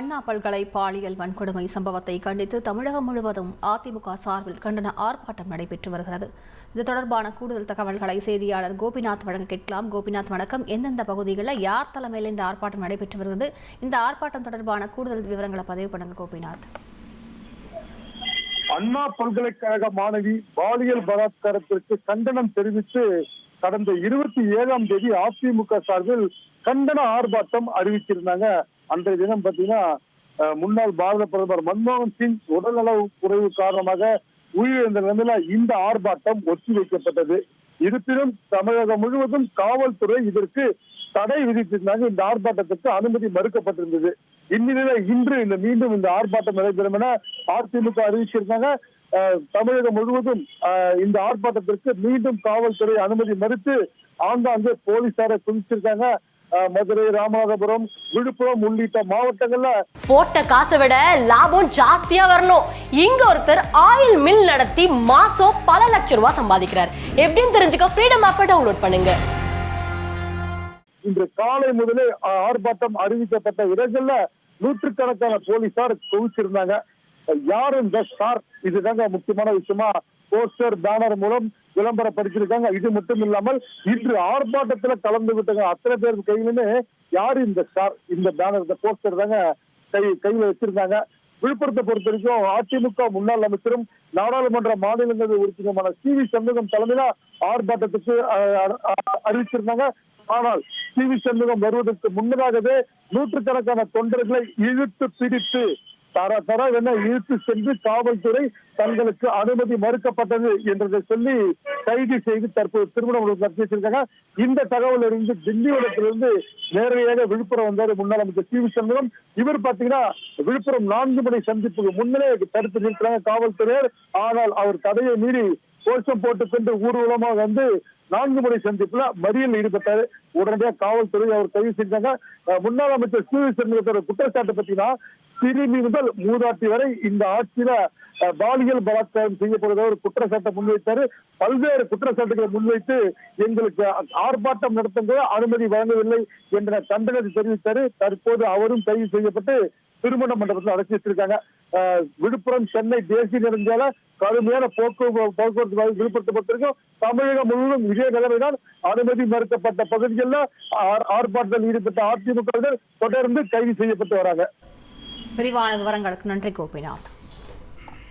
அண்ணா பல்கலை பாலியல் வன்கொடுமை சம்பவத்தை கண்டித்து தமிழகம் முழுவதும் அதிமுக சார்பில் கண்டன ஆர்ப்பாட்டம் நடைபெற்று வருகிறது. இது தொடர்பான கூடுதல் தகவல்களை செய்தியாளர் கோபிநாத் வழங்க கேட்கலாம். கோபிநாத் வணக்கம். எந்தெந்த பகுதிகளில் யார் தலைமையில் இந்த ஆர்ப்பாட்டம் நடைபெற்று வருகிறது? இந்த ஆர்ப்பாட்டம் தொடர்பான கூடுதல் விவரங்களை பதிவு பண்ணுங்க கோபிநாத். அண்ணா பல்கலைக்கழக மாணவி பாலியல் பலாத்காரத்திற்கு கண்டனம் தெரிவித்து கடந்த இருபத்தி ஏழாம் தேதி அதிமுக சார்பில் கண்டன ஆர்ப்பாட்டம் அறிவிச்சிருந்தாங்க. அன்றைய தினம் பாத்தீங்கன்னா முன்னாள் பாரத பிரதமர் மன்மோகன் சிங் உடல்நலவு குறைவு காரணமாக உயிரிழந்த நிலையில இந்த ஆர்ப்பாட்டம் ஒத்தி வைக்கப்பட்டது. இருப்பினும் தமிழகம் முழுவதும் காவல்துறை இதற்கு தடை விதித்திருந்தாங்க இந்த ஆர்ப்பாட்டத்துக்கு அனுமதி மறுக்கப்பட்டிருந்தது. இந்நிலையில இன்று இந்த மீண்டும் இந்த ஆர்ப்பாட்டம் நடைபெறும் என அதிமுக அறிவிச்சிருந்தாங்க தமிழகம் முழுவதும் இந்த ஆர்ப்பாட்டத்திற்கு மீண்டும் காவல்துறை அனுமதி மறுத்து ஆங்காங்கே போலீசாரை குவிச்சிருக்காங்க. மதுரை ராமநாதபுரம் விழுப்புரம் உள்ளிட்ட மாவட்டங்கள்ல போட்ட காசை விட லாபம் ஜாஸ்தியா வரணும். இங்க ஒருத்தர் ஆயில் மில் நடத்தி மாசம் பல லட்சம் ரூபாய் சம்பாதிக்கிறார். எப்படின்னு தெரிஞ்சுக்க ஃப்ரீடம் ஆப்பை டவுன்லோட் பண்ணுங்க. இன்று காலை முதலே ஆர்ப்பாட்டம் அறிவிக்கப்பட்ட இடங்கள்ல நூற்றுக்கணக்கான போலீசார் குவிச்சிருந்தாங்க யார் இந்த ஸ்டார் இதுதாங்க முக்கியமான விஷயமா போஸ்டர் பேனர் மூலம் விளம்பரப்படுத்திருக்காங்க இது மட்டும் இல்லாமல் இன்று ஆர்ப்பாட்டத்துல கலந்து விட்டாங்க அத்தனை பேர் கையிலுமே யாரு இந்த ஸ்டார் இந்த பேனர் இந்த போஸ்டர் தாங்க கை கையில வச்சிருந்தாங்க விழுப்புரத்தை பொறுத்த வரைக்கும் அதிமுக முன்னாள் அமைச்சரும் நாடாளுமன்ற மாநிலங்களவை உறுப்பினருமான சி வி சண்முகம் தலைமையில ஆர்ப்பாட்டத்துக்கு அறிவிச்சிருந்தாங்க. ஆனால் சி வி சண்முகம் வருவதற்கு முன்னதாகவே நூற்றுக்கணக்கான தொண்டர்களை இழுத்து பிடித்து தர தர என இழுத்து சென்று காவல்துறை தங்களுக்கு அனுமதி மறுக்கப்பட்டது என்றதை சொல்லி கைது செய்து தற்போது திருமணம் நடத்தி வச்சிருக்காங்க இந்த தகவல் இருந்து திண்டிவனத்திலிருந்து நேரடியாக விழுப்புரம் வந்தார் முன்னாள் அமைச்சர் சி வி சண்முகம். இவர் பாத்தீங்கன்னா விழுப்புரம் நான்கு மணி சந்திப்புக்கு முன்னரே தடுத்து நிற்கிறாங்க காவல்துறையர் ஆனால் அவர் தடையை மீறி கோஷம் போட்டுக்கொண்டு ஊர்வலமாக வந்து நான்கு முறை சந்திப்புல மறியல் ஈடுபட்டாரு. உடனடியாக காவல்துறை அவர் கைது செஞ்சாங்க. முன்னாள் அமைச்சர் சி வி சண்முகத்தோட குற்றச்சாட்டு பத்தினா சிறுமி முதல் மூதாட்டி வரை இந்த ஆட்சியில பாலியல் பலாத்காரம் செய்யப்படுவதாக ஒரு குற்றச்சாட்டை முன்வைத்தாரு. பல்வேறு குற்றச்சாட்டுகளை முன்வைத்து எங்களுக்கு ஆர்ப்பாட்டம் நடத்தும் அனுமதி வழங்கவில்லை என்ற கண்டனத்தை தெரிவித்தாரு. தற்போது அவரும் கைது செய்யப்பட்டு திருமண மண்டபத்தில் அடைச்சி வச்சிருக்காங்க. விழுப்புரம் சென்னை தேசிய நெடுஞ்சால கடுமையான போக்குவரத்து போக்குவரத்து விழுப்புரத்தப்பட்டிருக்கும். தமிழகம் முழுவதும் இதே நிலைமைதான். அனுமதி மறுக்கப்பட்ட பகுதிகளில் ஆர்- ஆர்ப்பாட்டத்தில் ஈடுபட்ட அதிமுகவினர் தொடர்ந்து கைது செய்யப்பட்டு வராங்க. விரிவான விவரங்களுக்கு நன்றி கோபிநாத்.